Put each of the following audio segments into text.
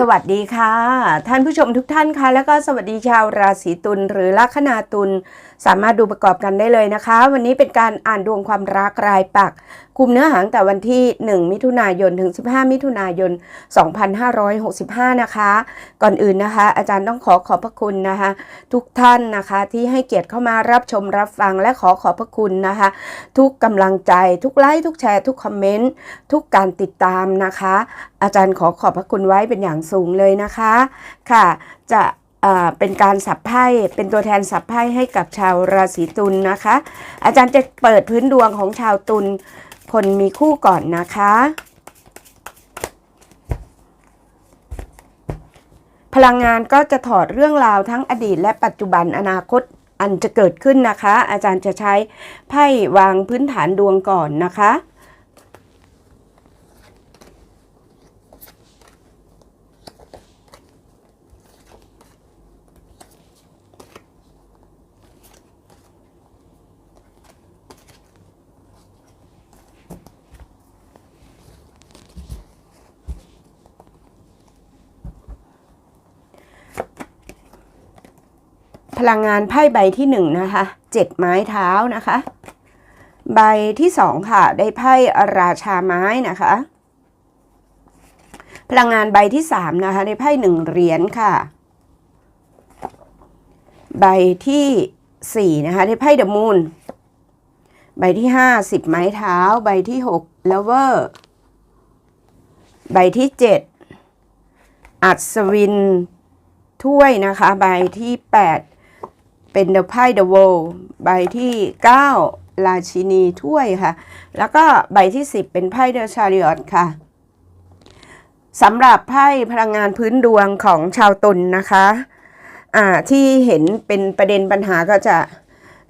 สวัสดีค่ะ ท่านผู้ชมทุกท่านค่ะแล้วก็สวัสดีชาวราศีตุลหรือลัคนาตุลสามารถดูประกอบกันได้เลยนะคะ วันนี้เป็นการอ่านดวงความรักรายปักคุมเนื้อหาตั้งแต่วันที่ 1 มิถุนายนถึง 15 มิถุนายน 2565 นะคะ ก่อนอื่นนะคะ อาจารย์ต้องขอขอบพระคุณนะคะ ทุกท่านนะคะที่ให้เกียรติเข้ามารับชมรับฟังและขอขอบพระคุณนะคะ ทุกกำลังใจทุกไลค์ทุกแชร์ทุกคอมเมนต์ทุกการติดตามนะคะ อาจารย์ขอขอบพระคุณไว้เป็นอย่างสูงเลยนะคะค่ะจะเอ่อเป็นการสับไพ่เป็นตัวแทนสับไพ่ให้กับชาวราศีตุลนะคะ อาจารย์จะเปิดพื้นดวงของชาวตุล คนมีคู่ก่อนนะคะ พลังงานก็จะถอดเรื่องราวทั้งอดีต และปัจจุบันอนาคตอันจะเกิดขึ้นนะคะ อาจารย์จะใช้ไพ่วางพื้นฐานดวงก่อนนะคะ พลังงานไพ่ใบที่หนึ่งนะคะเจ็ดไม้เท้านะคะ ใบที่สองค่ะ ได้ไพ่ราชาไม้นะคะ พลังงานใบที่สามนะคะ ได้ไพ่หนึ่งเหรียญค่ะ ใบที่สี่นะคะ ได้ไพ่เดอะมูนใบที่ห้าสิบไม้เท้า ใบที่หกเลเวอร์ใบที่เจ็ดอัศวินถ้วยนะคะ ใบที่8เป็น เดอะไพ่เดอะโวใบที่ 9 ราชินีถ้วยค่ะ แล้วก็ใบที่ 10 เป็นไพ่เดอะชาริออตค่ะสำหรับไพ่พลังงานพื้นดวงของชาวตุลนนะคะอ่าที่เห็นเป็นประเด็นปัญหาก็จะ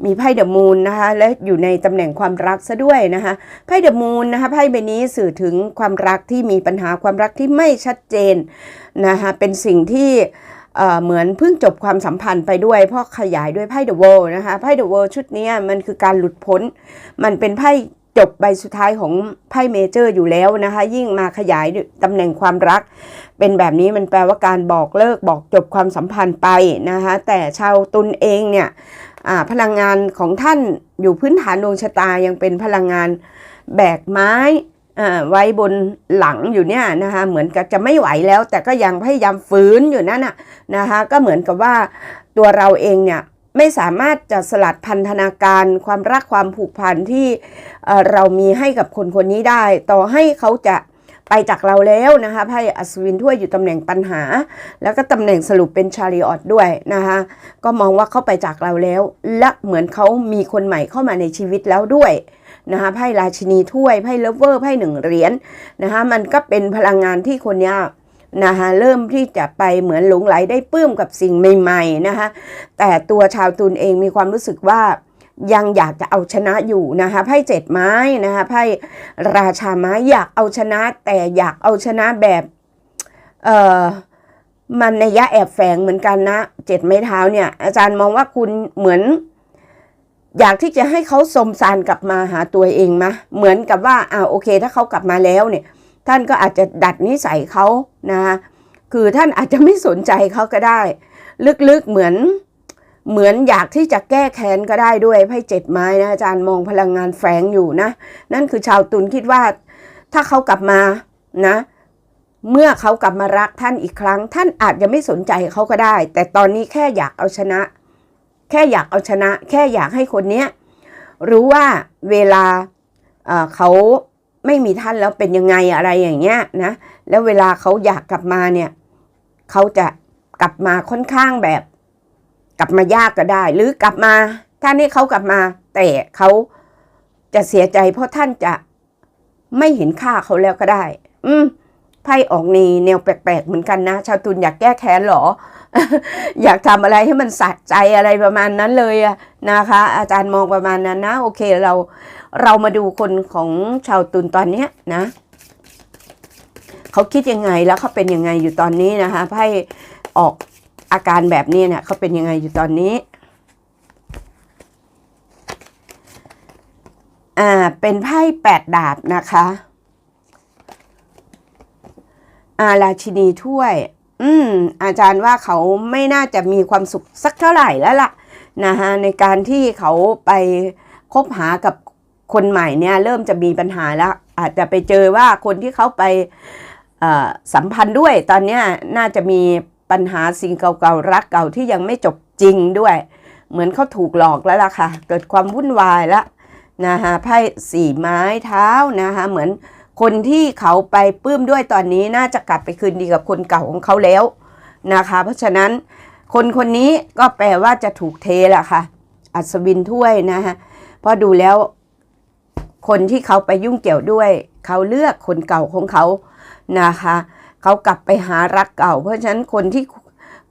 มีไพ่เดอะมูนนะคะ และอยู่ในตำแหน่งความรักซะด้วยนะคะไพ่เดอะมูนนะคะไพ่ใบนี้สื่อถึงความรักที่มีปัญหาความรักที่ไม่ชัดเจนนะคะเป็นสิ่งที่ เหมือนเพิ่งจบความสัมพันธ์ไปด้วย เพราะขยายด้วยไพ่เดอะ o ว l นะคะไพ่เดอะ o ว l ชุดนี้มันคือการหลุดพ้น มันเป็นไพ่จบใบสุดท้ายของไพ่เมเจอร์อยู่แล้วนะคะ ยิ่งมาขยายตำแหน่งความรัก เป็นแบบนี้มันแปลว่าการบอกเลิกบอกจบความสัมพันธ์ไปนะคะ แต่ชาวตุลเองเนี่ยพลังงานของท่านอยู่พื้นฐานดวงชะตายังเป็นพลังงานแบกไม้ ไว้บนหลังอยู่เนี่ยนะคะเหมือนกับจะไม่ไหวแล้ว แต่ก็ยังพยายามฝืนอยู่นั่นน่ะนะคะก็เหมือนกับว่าตัวเราเองเนี่ยไม่สามารถจะสลัดพันธนาการความรักความผูกพันที่เออเรามีให้กับคนคนนี้ได้ ต่อให้เขาจะไปจากเราแล้วนะคะไพ่อัศวินถ้วยอยู่ตำแหน่งปัญหา แล้วก็ตำแหน่งสรุปเป็นชาริออตด้วยนะคะก็มองว่าเขาไปจากเราแล้ว และเหมือนเขามีคนใหม่เข้ามาในชีวิตแล้วด้วย นะคะไพ่ราชินีถ้วยไพ่เลเวอร์ไพ่หนึ่งเหรียญนะคะมันก็เป็นพลังงานที่คนเนี้ยนะคะเริ่มที่จะไปเหมือนหลงไหลได้ปลื้มกับสิ่งใหม่ๆนะคะแต่ตัวชาวตุลเองมีความรู้สึกว่ายังอยากจะเอาชนะอยู่นะคะไพ่เจ็ดไม้นะคะไพ่ราชาไม้อยากเอาชนะ แต่อยากเอาชนะแบบเอ่อมันในยะแอบแฝงเหมือนกันนะเจ็ดไม้เท้าเนี่ยอาจารย์มองว่าคุณเหมือน อยากที่จะให้เขาสมสารกลับมาหาตัวเองมะเหมือนกับว่าอ่าโอเค ถ้าเขากลับมาแล้วเนี่ย ท่านก็อาจจะดัดนิสัยเขานะคะคือท่านอาจจะไม่สนใจเขาก็ได้ ลึกๆเหมือนเหมือนอยากที่จะแก้แค้นก็ได้ด้วยไพ่เจ็ดไม้นะอาจารย์มองพลังงานแฝงอยู่นะ นั่นคือชาวตุลคิดว่า ถ้าเขากลับมานะ เมื่อเขากลับมารักท่านอีกครั้ง ท่านอาจจะไม่สนใจเขาก็ได้ แต่ตอนนี้แค่อยากเอาชนะ ค่อยากเอาชนะ แค่อยากให้คนเนี้ยรู้ว่าเวลาเขาไม่มีท่านแล้วเป็นยังไงอะไรอย่างเงี้ยนะแล้วเวลาเขาอยากกลับมาเนี่ยเขาจะกลับมาค่อนข้างแบบ กลับมายากก็ได้ หรือกลับมาท่านให้เขากลับมา แต่เขาจะเสียใจ เพราะท่านจะไม่เห็นค่าเขาแล้วก็ได้ อืมไพ่ออกในแนวแปลกๆเหมือนกันนะ ชาวตุลอยากแก้แค้นหรอ อยากทำอะไรให้มันสะใจอะไรประมาณนั้นเลยอะนะคะ อาจารย์มองประมาณนั้นนะโอเคเราเรามาดูคนของชาวตุลตอนเนี้ยนะเขาคิดยังไงแล้วเขาเป็นยังไงอยู่ตอนนี้นะคะไพ่ออกอาการแบบนี้เนี่ยเขาเป็นยังไงอยู่ตอนนี้อ่าเป็นไพ่แปดดาบนะคะอาราชินีถ้วย อืมอาจารย์ว่าเขาไม่น่าจะมีความสุขสักเท่าไหร่แล้วล่ะนะคะในการที่เขาไปคบหากับคนใหม่เนี่ยเริ่มจะมีปัญหาแล้ว อาจจะไปเจอว่าคนที่เขาไปสัมพันธ์ด้วย ตอนนี้น่าจะมีปัญหาสิ่งเก่าๆรักเก่าที่ยังไม่จบจริงด้วย เหมือนเขาถูกหลอกแล้วล่ะค่ะ เกิดความวุ่นวายแล้วนะคะไพ่สี่ไม้เท้านะคะเหมือน คนที่เขาไปปลื้มด้วยตอนนี้น่าจะกลับไปคืนดีกับคนเก่าของเขาแล้วนะคะ เพราะฉะนั้นคนคนนี้ก็แปลว่าจะถูกเทแหละค่ะ อัศวินถ้วยนะคะเพราะดูแล้วคนที่เขาไปยุ่งเกี่ยวด้วย เขาเลือกคนเก่าของเขานะคะ เขากลับไปหารักเก่า เพราะฉะนั้นคนที่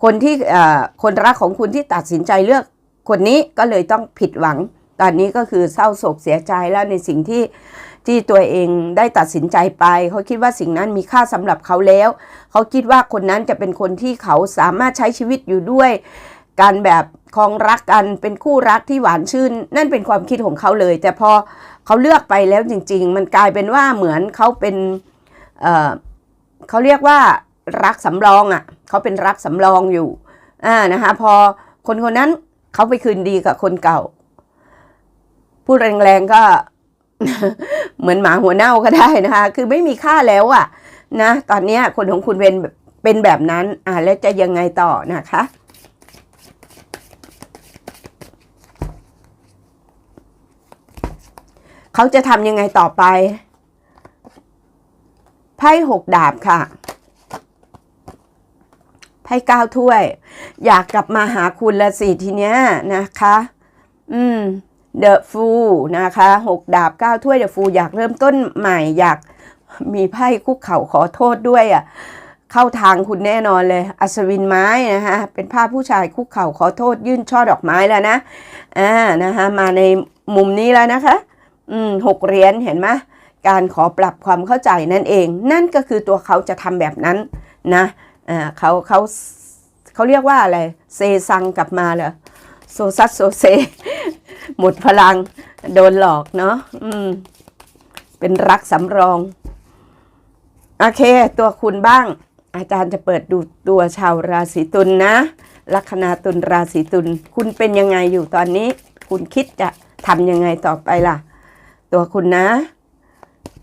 คนที่คนรักของคุณที่ตัดสินใจเลือกคนนี้ก็เลยต้องผิดหวัง ตอนนี้ก็คือเศร้าโศกเสียใจแล้วในสิ่งที่ ที่ตัวเองได้ตัดสินใจไป เขาคิดว่าสิ่งนั้นมีค่าสำหรับเขาแล้ว เขาคิดว่าคนนั้นจะเป็นคนที่เขาสามารถใช้ชีวิตอยู่ด้วยการแบบคองรักกันเป็นคู่รักที่หวานชื่น นั่นเป็นความคิดของเขาเลย แต่พอเขาเลือกไปแล้วจริง ๆ มันกลายเป็นว่าเหมือนเขาเป็นเเขาเรียกว่ารักสำรองอะ่ะเขาเป็นรักสำรองอยู่อ่านะคะพอคนคนนั้นเขาไปคืนดีกับคนเก่าพูดแรงๆก็ เหมือนหมาหัวเน่าก็ได้นะคะ คือไม่มีค่าแล้วอะนะ ตอนนี้คนของคุณเป็นเป็นแบบนั้น อ่าแล้วจะยังไงต่อนะคะเขาจะทำยังไงต่อไป ไพ่หกดาบค่ะ ไพ่เก้าถ้วย อยากกลับมาหาคุณละสิทีเนี้ยนะคะ อืม เดอะฟูนะคะหกดาบเก้าถ้วยเดอะฟูอยากเริ่มต้นใหม่อยากมีไพ่คุกเข่าขอโทษด้วยอะเข้าทางคุณแน่นอนเลย อัศวินไม้นะคะเป็นภาพผู้ชายคุกเข่าขอโทษยื่นช่อดอกไม้แล้วนะอ่านะคะมาในมุมนี้แล้วนะคะ อืมหกเหรียญเห็นไหมการขอปรับความเข้าใจนั่นเอง นั่นก็คือตัวเขาจะทำแบบนั้นนะอ่าเขาเขาเขาเรียกว่าอะไรเซซังกลับมาเหรอ โซซัสโซเซ หมดพลัง โดนหลอกเนาะอืม เป็นรักสำรอง โอเค ตัวคุณบ้าง อาจารย์จะเปิดดูตัวชาวราศีตุลนนะลัคนาตุลราศีตุลคุณเป็นยังไงอยู่ตอนนี้ คุณคิดจะทำยังไงต่อไปล่ะ ตัวคุณนะ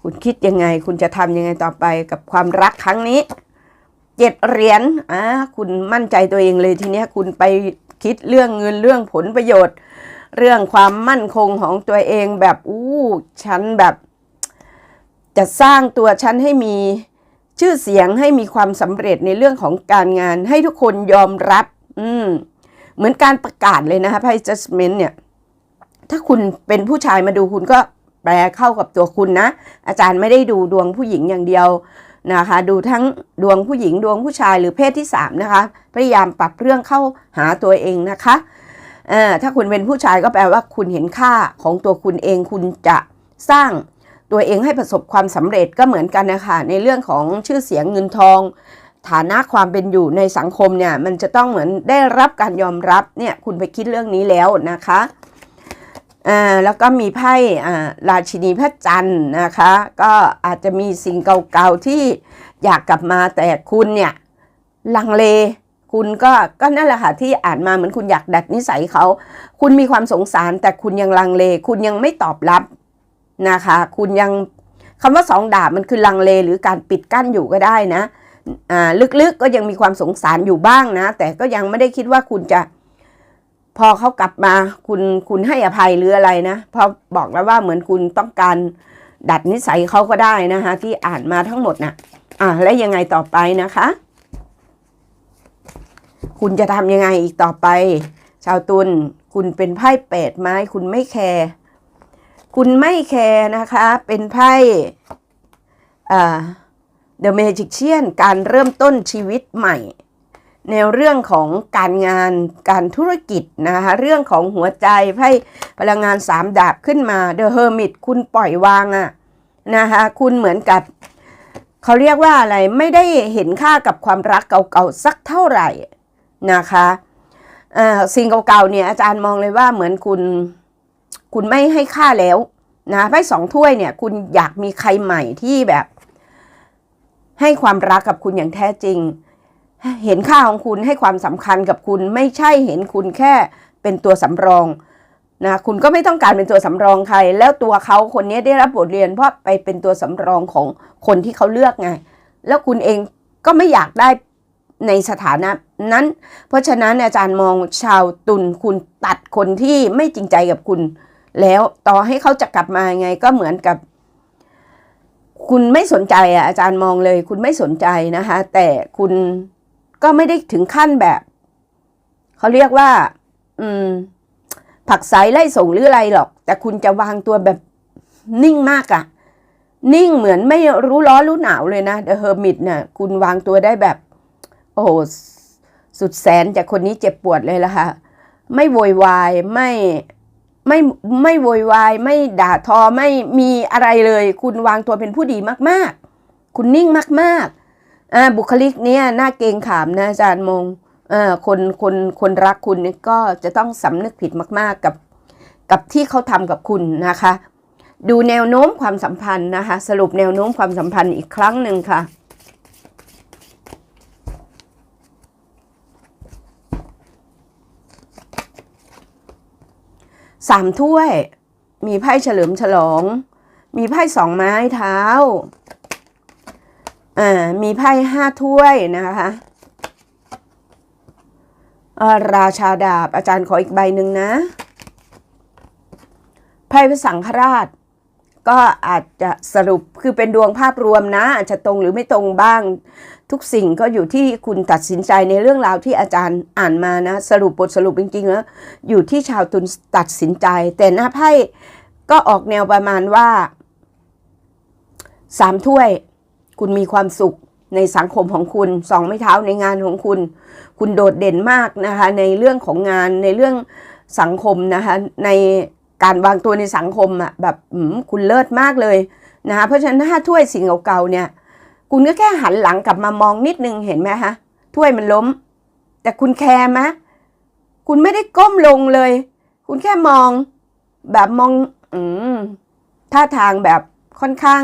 คุณคิดยังไง คุณจะทำยังไงต่อไปกับความรักครั้งนี้เจ็ดเหรียญอ่าคุณมั่นใจตัวเองเลยทีเนี้ย คุณไป คิดเรื่องเงินเรื่องผลประโยชน์ เรื่องความมั่นคงของตัวเองแบบอู้ฉันแบบ จะสร้างตัวฉันให้มีชื่อเสียงให้มีความสำเร็จในเรื่องของการงาน ให้ทุกคนยอมรับ อืมเหมือนการประกาศเลยนะคะไพ่ judgment เนี่ยถ้าคุณเป็นผู้ชายมาดูคุณก็แปลเข้ากับตัวคุณนะ อาจารย์ไม่ได้ดูดวงผู้หญิงอย่างเดียว นะคะดูทั้งดวงผู้หญิงดวงผู้ชายหรือเพศที่สามนะคะพยายามปรับเรื่องเข้าหาตัวเองนะคะถ้าคุณเป็นผู้ชายก็แปลว่าคุณเห็นค่าของตัวคุณเองคุณจะสร้างตัวเองให้ประสบความสำเร็จก็เหมือนกันนะคะในเรื่องของชื่อเสียงเงินทอง ฐานะความเป็นอยู่ในสังคมเนี่ยมันจะต้องเหมือนได้รับการยอมรับเนี่ยคุณไปคิดเรื่องนี้แล้วนะคะ อ่าแล้วก็มีไพ่อ่าราชินีพระจันทร์นะคะ ก็อาจจะมีสิ่งเก่าๆที่อยากกลับมาแต่คุณเนี่ยลังเลคุณก็ก็นั่นแหละค่ะที่อ่านมาเหมือนคุณอยากดัดนิสัยเขา คุณมีความสงสารแต่คุณยังลังเล คุณยังไม่ตอบรับนะคะ คุณยังคำว่าสองดาบมันคือลังเลหรือการปิดกั้นอยู่ก็ได้นะอ่าลึกๆก็ยังมีความสงสารอยู่บ้างนะ แต่ก็ยังไม่ได้คิดว่าคุณจะ พอเขากลับมาคุณคุณให้อภัยหรืออะไรนะพราะบอกแล้วว่าเหมือนคุณต้องการดัดนิสัยเขาก็ได้นะคะที่อ่านมาทั้งหมดนะ่ะอ่าและยังไงต่อไปนะคะ คุณจะทำยังไงอีกต่อไป ชาวตุลคุณเป็นไพ่เปดไม้คุณไม่แคร์คุณไม่แคร์นะคะ เป็นไพ่อ่า The Magician การเริ่มต้นชีวิตใหม่ ในเรื่องของการงานการธุรกิจนะคะเรื่องของหัวใจไพ่พลังงานสามดาบขึ้นมา The Hermit คุณปล่อยวางอะนะคะคุณเหมือนกับเขาเรียกว่าอะไรไม่ได้เห็นค่ากับความรักเก่าๆสักเท่าไหร่นะคะสิ่งเก่าๆเนี่ยอาจารย์มองเลยว่าเหมือนคุณคุณไม่ให้ค่าแล้วนะไพ่สองถ้วยเนี่ยคุณอยากมีใครใหม่ที่แบบ ให้ความรักกับคุณอย่างแท้จริง เห็นค่าของคุณให้ความสำคัญกับคุณไม่ใช่เห็นคุณแค่เป็นตัวสำรองนะคุณก็ไม่ต้องการเป็นตัวสำรองใคร แล้วตัวเขาคนนี้ได้รับบทเรียนเพราะไปเป็นตัวสำรองของคนที่เขาเลือกไง แล้วคุณเองก็ไม่อยากได้ในสถานะนั้น เพราะฉะนั้นอาจารย์มองชาวตุลคุณตัดคนที่ไม่จริงใจกับคุณ แล้วต่อให้เขาจะกลับมาไงก็เหมือนกับ คุณไม่สนใจอะอาจารย์มองเลย คุณไม่สนใจนะคะแต่คุณ ก็ไม่ได้ถึงขั้นแบบ เขาเรียกว่า อืม ผักไสไล่ส่งหรืออะไรหรอก แต่คุณจะวางตัวแบบนิ่งมากอะนิ่งเหมือนไม่รู้ร้อนรู้หนาวเลยนะ The Hermit น่ะคุณวางตัวได้แบบ โอ้โหสุดแสนจากคนนี้เจ็บปวดเลยละค่ะ ไม่โวยวายไม่ไม่ไม่โวยวายไม่ด่าทอไม่มีอะไรเลย คุณวางตัวเป็นผู้ดีมาก ๆ คุณนิ่งมาก ๆ อ่าบุคลิกเนี้ยน่าเกงขามนะอาจารย์มงอ่อคนคนคนรักคุณก็จะต้องสำนึกผิดมากๆกับกับที่เขาทำกับคุณนะคะ ดูแนวโน้มความสัมพันธ์นะคะ สรุปแนวโน้มความสัมพันธ์อีกครั้งหนึ่งค่ะสามถ้วย มีไพ่เฉลิมฉลอง มีไพ่สองไม้เท้า อ่ามีไพ่ห้าถ้วยนะคะราชาดาบอาจารย์ขออีกใบหนึ่งนะไพ่พระสังฆราช ก็อาจจะสรุปคือเป็นดวงภาพรวมนะ อาจจะตรงหรือไม่ตรงบ้าง ทุกสิ่งก็อยู่ที่คุณตัดสินใจในเรื่องราวที่อาจารย์อ่านมานะ สรุปบทสรุปจริงๆแล้วอยู่ที่ชาวตุลตัดสินใจ แต่หน้าไพ่ก็ออกแนวประมาณว่าสามถ้วย คุณมีความสุขในสังคมของคุณสองไม้เท้าในงานของคุณ คุณโดดเด่นมากนะคะในเรื่องของงานในเรื่องสังคมนะคะในการวางตัวในสังคมอะแบบคุณเลิศมากเลยนะคะเพราะฉะนั้นถ้าถ้วยสิ่งเก่าๆเนี่ย คุณก็แค่หันหลังกลับมามองนิดนึงเห็นไหมคะถ้วยมันล้ม แต่คุณแคร์ไหมคุณไม่ได้ก้มลงเลย คุณแค่มองแบบมองอืมท่าทางแบบค่อนข้าง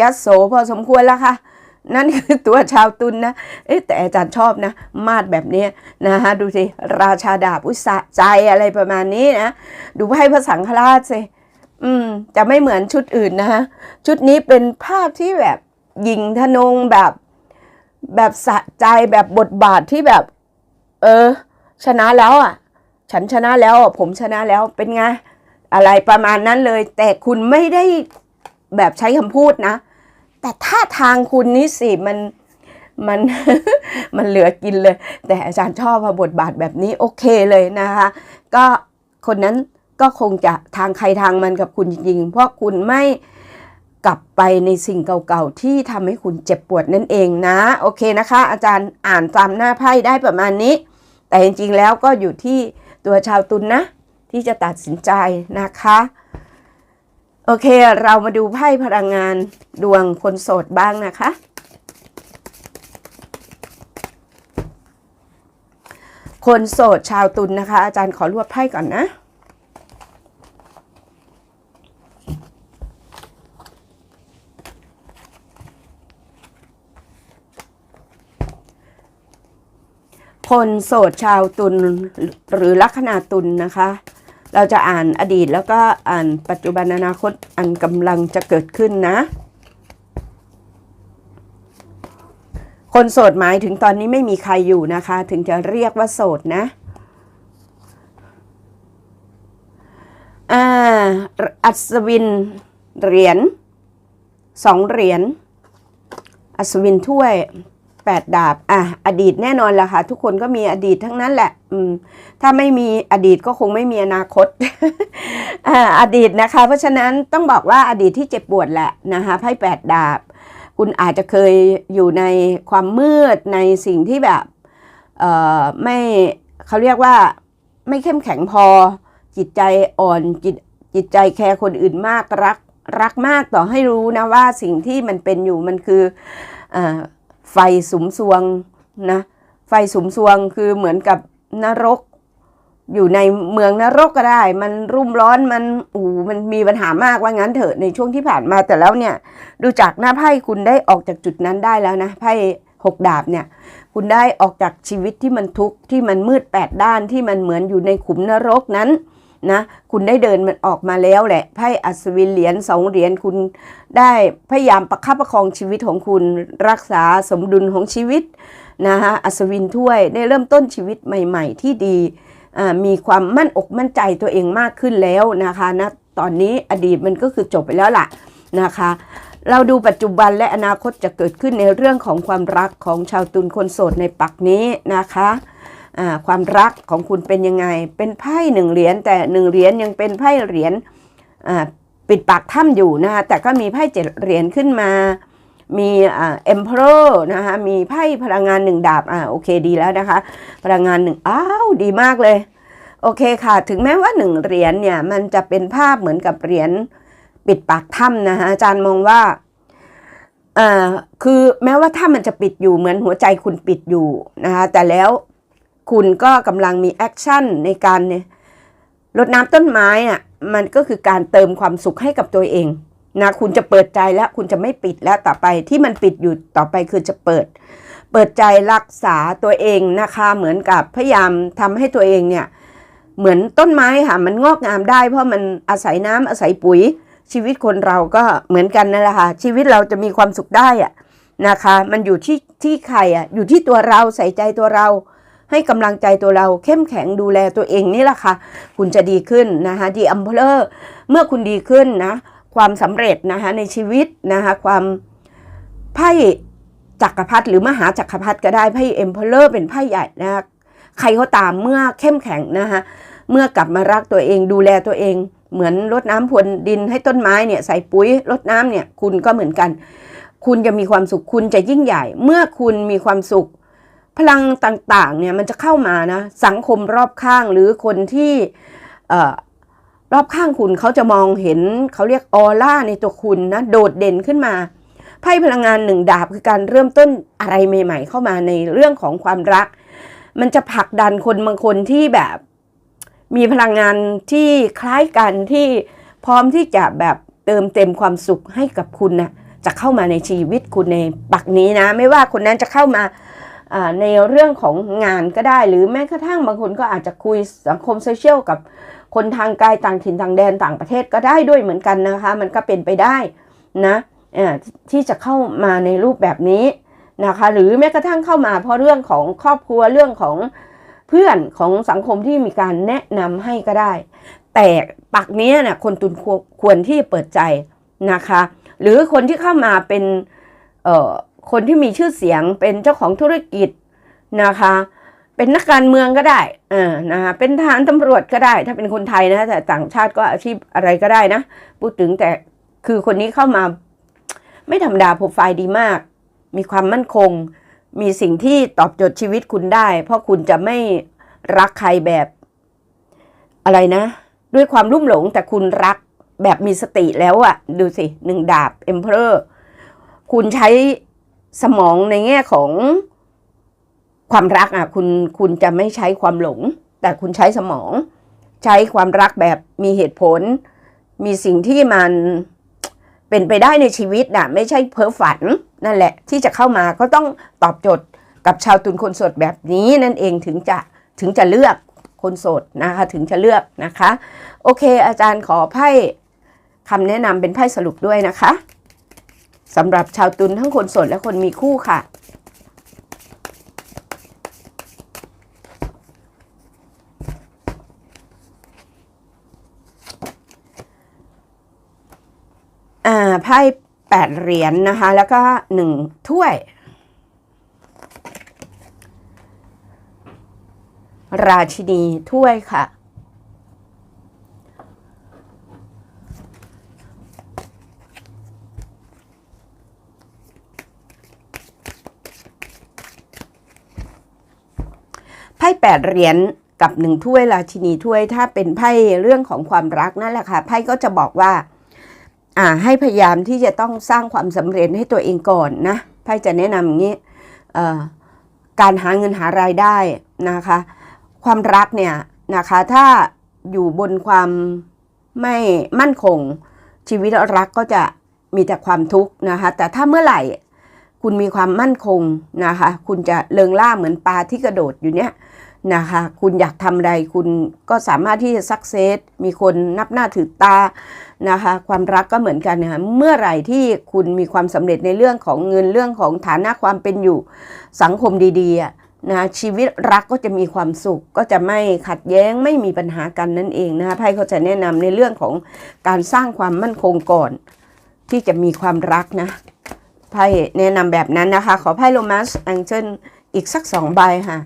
ยัดโสพอสมควรแล้วค่ะ นั่นคือตัวชาวตุนนะเอ๊ะแต่อาจารย์ชอบนะ มาดแบบนี้นะฮะดูสิราชาดาบอุตสะใจอะไรประมาณนี้นะ ดูไพ่พระสังฆราชสิอืม จะไม่เหมือนชุดอื่นนะฮะ ชุดนี้เป็นภาพที่แบบยิงทนงแบบแบบสะใจแบบบทบาทที่แบบ เออ ชนะแล้วอะ ฉันชนะแล้วผมชนะแล้วเป็นไงอะไรประมาณนั้นเลย แต่คุณไม่ได้ แบบใช้คำพูดนะ แต่ท่าทางคุณนี่สิมันมันมันเหลือกินเลย แต่อาจารย์ชอบพอบทบาทแบบนี้โอเคเลยนะคะ ก็คนนั้นก็คงจะทางใครทางมันกับคุณจริงๆ เพราะคุณไม่กลับไปในสิ่งเก่าๆ ที่ทำให้คุณเจ็บปวดนั่นเองนะ โอเคนะคะ อาจารย์อ่านตามหน้าไพ่ได้ประมาณนี้ แต่จริงๆแล้วก็อยู่ที่ตัวชาวตุลนนะ ที่จะตัดสินใจนะคะ โอเค เรามาดูไพ่พลังงานดวงคนโสดบ้างนะคะ คนโสดชาวตุลนนะคะ อาจารย์ขอรวบไพ่ก่อนนะ คนโสดชาวตุลหรือลัคนาตุลนะคะ เราจะอ่านอดีตแล้วก็อ่านปัจจุบันอนาคตอันกำลังจะเกิดขึ้นนะ คนโสดหมายถึงตอนนี้ไม่มีใครอยู่นะคะ ถึงจะเรียกว่าโสดนะอ่าอัศวินเหรียญสองเหรียญอัศวินถ้วย แปดดาบ อะ อดีตแน่นอนแหละค่ะ ทุกคนก็มีอดีตทั้งนั้นแหละ อืม ถ้าไม่มีอดีตก็คงไม่มีอนาคต อ่า อดีตนะคะ เพราะฉะนั้นต้องบอกว่าอดีตที่เจ็บปวดแหละนะคะไพ่แปดดาบ คุณอาจจะเคยอยู่ในความมืดในสิ่งที่แบบ เอ่อ ไม่เขาเรียกว่า ไม่เข้มแข็งพอ จิตใจอ่อน จิต จิตใจแคร์คนอื่นมาก รัก รักมากต่อให้รู้นะว่าสิ่งที่มันเป็นอยู่มันคืออ่า ไฟสุมสวงนะไฟสุมสวงคือเหมือนกับนรก อยู่ในเมืองนรกก็ได้ มันรุ่มร้อนมันอูมันมีปัญหามากว่างั้นเถอะในช่วงที่ผ่านมาแต่แล้วเนี่ย ดูจากหน้าไพ่คุณได้ออกจากจุดนั้นได้แล้วนะไพ่หกดาบเนี่ย คุณได้ออกจากชีวิตที่มันทุกข์ที่มันมืดแปดด้านที่มันเหมือนอยู่ในขุมนรกนั้น นะคุณได้เดินมันออกมาแล้วแหละไพ่อัศวินเหรียญสองเหรียญคุณได้พยายามประคับประคองชีวิตของคุณรักษาสมดุลของชีวิตนะคะอัศวินถ้วยได้เริ่มต้นชีวิตใหม่ ๆ ที่ดีมีความมั่นอกมั่นใจตัวเองมากขึ้นแล้วนะคะนะตอนนี้อดีตมันก็คือจบไปแล้วล่ะนะคะ เราดูปัจจุบันและอนาคตจะเกิดขึ้นในเรื่องของความรักของชาวตุลคนโสดในปักนี้นะคะ ความรักของคุณเป็นยังไง เป็นไพ่หนึ่งเหรียญแต่หนึ่งเหรียญยังเป็นไพ่เหรียญปิดปากถ้ำอยู่นะคะแต่ก็มีไพ่เจ็ดเหรียญขึ้นมา มีเอ็มเพรนะคะมีไพ่พลังงานหนึ่งดาบอ่าโอเคดีแล้วนะคะ พลังงานหนึ่งอ้าวดีมากเลย โอเคค่ะ ถึงแม้ว่าหนึ่งเหรียญเนี่ยมันจะเป็นภาพเหมือนกับเหรียญปิดปากถ้ำนะคะอาจารย์มองว่าอ่าคือแม้ว่าถ้ำมันจะปิดอยู่เหมือนหัวใจคุณปิดอยู่นะคะแต่แล้ว คุณก็กำลังมีแอคชั่นในการเนี่ยรดน้ำต้นไม้อะมันก็คือการเติมความสุขให้กับตัวเองนะคุณจะเปิดใจแล้วคุณจะไม่ปิดแล้วต่อไปที่มันปิดอยู่ต่อไปคือจะเปิด เปิดใจรักษาตัวเองนะคะ เหมือนกับพยายามทำให้ตัวเองเนี่ยเหมือนต้นไม้ค่ะมันงอกงามได้ เพราะมันอาศัยน้ำอาศัยปุ๋ย ชีวิตคนเราก็เหมือนกันนั่นแหละค่ะชีวิตเราจะมีความสุขได้อะนะคะ มันอยู่ที่ที่ใครอะอยู่ที่ตัวเราใส่ใจตัวเรา ให้กำลังใจตัวเราเข้มแข็งดูแลตัวเองนี่แหละค่ะ คุณจะดีขึ้นนะคะดีอัมเพลอร์เมื่อคุณดีขึ้นนะความสำเร็จนะคะในชีวิตนะคะความไพ่จักรพรรดิหรือมหาจักรพรรดิก็ได้ไพ่เอ็มเพลอร์เป็นไพ่ใหญ่นะคะใครก็ตามเมื่อเข้มแข็งนะคะเมื่อกลับมารักตัวเองดูแลตัวเอง เหมือนรดน้ำพรวนดินให้ต้นไม้เนี่ยใส่ปุ๋ยรดน้ำเนี่ยคุณก็เหมือนกัน คุณจะมีความสุขคุณจะยิ่งใหญ่ เมื่อคุณมีความสุข พลังต่างๆเนี่ยมันจะเข้ามานะสังคมรอบข้างหรือคนที่รอบข้างคุณเขาจะมองเห็นเขาเรียกออร่าในตัวคุณนะโดดเด่นขึ้นมาไพ่พลังงานหนึ่งดาบคือการเริ่มต้นอะไรใหม่ ๆ เข้ามาในเรื่องของความรัก มันจะผลักดันคนบางคนที่แบบ มีพลังงานที่คล้ายกันที่พร้อมที่จะแบบเติมเต็มความสุขให้กับคุณนะจะเข้ามาในชีวิตคุณในปักนี้นะ ไม่ว่าคนนั้นจะเข้ามา ในเรื่องของงานก็ได้ หรือแม้กระทั่งบางคนก็อาจจะคุยสังคมโซเชียลกับคนทางไกลต่างถิ่นต่างแดนต่างประเทศก็ได้ด้วยเหมือนกันนะคะ มันก็เป็นไปได้นะที่จะเข้ามาในรูปแบบนี้นะคะ หรือแม้กระทั่งเข้ามาเพราะเรื่องของครอบครัวเรื่องของเพื่อนของสังคมที่มีการแนะนำให้ก็ได้ แต่ปักนี้นะคนตุนควรที่จะเปิดใจนะคะ หรือคนที่เข้ามาเป็นเอ่อ คนที่มีชื่อเสียงเป็นเจ้าของธุรกิจนะคะ เป็นนักการเมืองก็ได้เออนะคะเป็นทหารตำรวจก็ได้ ถ้าเป็นคนไทยนะแต่ต่างชาติก็อาชีพอะไรก็ได้นะพูดถึงแต่คือคนนี้เข้ามาไม่ธรรมดาโปรไฟล์ดีมาก มีความมั่นคง มีสิ่งที่ตอบโจทย์ชีวิตคุณได้ เพราะคุณจะไม่รักใครแบบอะไรนะ ด้วยความรุ่มหลงแต่คุณรักแบบมีสติแล้วอะดูสิหนึ่งดาบเอ็มเพอร์คุณใช้ สมองในแง่ของความรักอะคุณคุณจะไม่ใช้ความหลง แต่คุณใช้สมอง ใช้ความรักแบบมีเหตุผล มีสิ่งที่มันเป็นไปได้ในชีวิตน่ะ ไม่ใช่เพ้อฝันนั่นแหละ ที่จะเข้ามาก็ต้องตอบโจทย์กับชาวตุนคนโสดแบบนี้นั่นเองถึงจะถึงจะเลือกคนโสดนะคะถึงจะเลือกนะคะ โอเค อาจารย์ขอไพ่คำแนะนำเป็นไพ่สรุปด้วยนะคะ สำหรับชาวตุลทั้งคนโสดและคนมีคู่ค่ะ อ่าไพ่แปดเหรียญนนะคะ แล้วก็หนึ่งถ้วย ราชินีถ้วยค่ะ ไพ่แปดเหรียญกับหนึ่งถ้วยราชินีถ้วยถ้าเป็นไพ่เรื่องของความรักนั่นแหละค่ะไพ่ก็จะบอกว่าอ่าให้พยายามที่จะต้องสร้างความสำเร็จให้ตัวเองก่อนนะไพ่จะแนะนำอย่างนี้การหาเงินหารายได้นะคะ ความรักเนี่ยนะคะถ้าอยู่บนความไม่มั่นคง ชีวิตรักก็จะมีแต่ความทุกข์นะคะ แต่ถ้าเมื่อไหร่คุณมีความมั่นคงนะคะ คุณจะเริงล่าเหมือนปลาที่กระโดดอยู่เนี่ย นะคะ คุณอยากทำอะไรคุณก็สามารถที่จะสักเซสมีคนนับหน้าถือตานะคะ ความรักก็เหมือนกันนะคะเมื่อไหร่ที่คุณมีความสำเร็จในเรื่องของเงินเรื่องของฐานะความเป็นอยู่สังคมดีๆอะะชีวิตรักก็จะมีความสุข ก็จะไม่ขัดแย้งไม่มีปัญหากันนั่นเองนะคะไพ่เขาจะแนะนำในเรื่องของการสร้างความมั่นคงก่อน ที่จะมีความรักนะไพ่แนะนำแบบนั้นนะคะ ขอไพ่โรมัสแองเจิลอีกสักสองใบค่ะ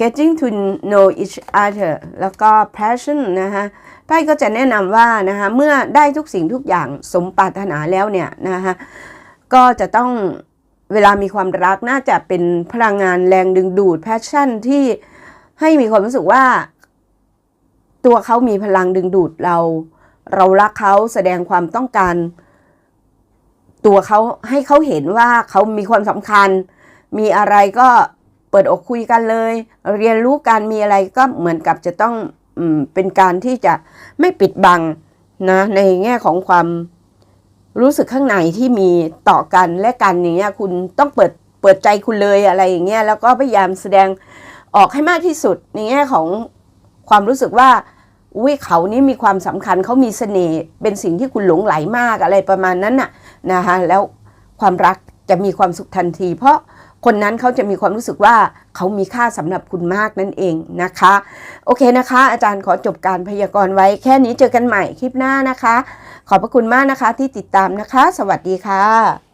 getting to know each other แล้วก็ passion นะคะไพ่ก็จะแนะนำว่านะคะเมื่อได้ทุกสิ่งทุกอย่างสมปรารถนาแล้วเนี่ยนะคะก็จะต้องเวลามีความรักน่าจะเป็นพลังงานแรงดึงดูด passion ที่ให้มีความรู้สึกว่า ตัวเขามีพลังดึงดูดเรา เรารักเขาแสดงความต้องการ ตัวเขาให้เขาเห็นว่าเขามีความสำคัญ มีอะไรก็ เปิดอกคุยกันเลย เรียนรู้กันมีอะไรก็เหมือนกับจะต้องอเป็นการที่จะไม่ปิดบังนะในแง่ของความรู้สึกข้างในที่มีต่อกันและกันอย่างเงี้ยคุณต้องเปิดเปิดใจคุณเลยอะไรอย่างเงี้ยแล้วก็พยายามแสดงออกให้มากที่สุดในแง่ของความรู้สึกว่าอุ้ยเขานี่มีความสำคัญเขามีเสน่ห์เป็นสิ่งที่คุณหลงไหลมากอะไรประมาณนั้นน่ะนะคะแล้วความรักจะมีความสุขทันที เพราะ คนนั้นเขาจะมีความรู้สึกว่าเขามีค่าสำหรับคุณมากนั่นเองนะคะ โอเคนะคะ อาจารย์ขอจบการพยากรณ์ไว้แค่นี้เจอกันใหม่คลิปหน้านะคะ ขอบพระคุณมากนะคะที่ติดตามนะคะ สวัสดีค่ะ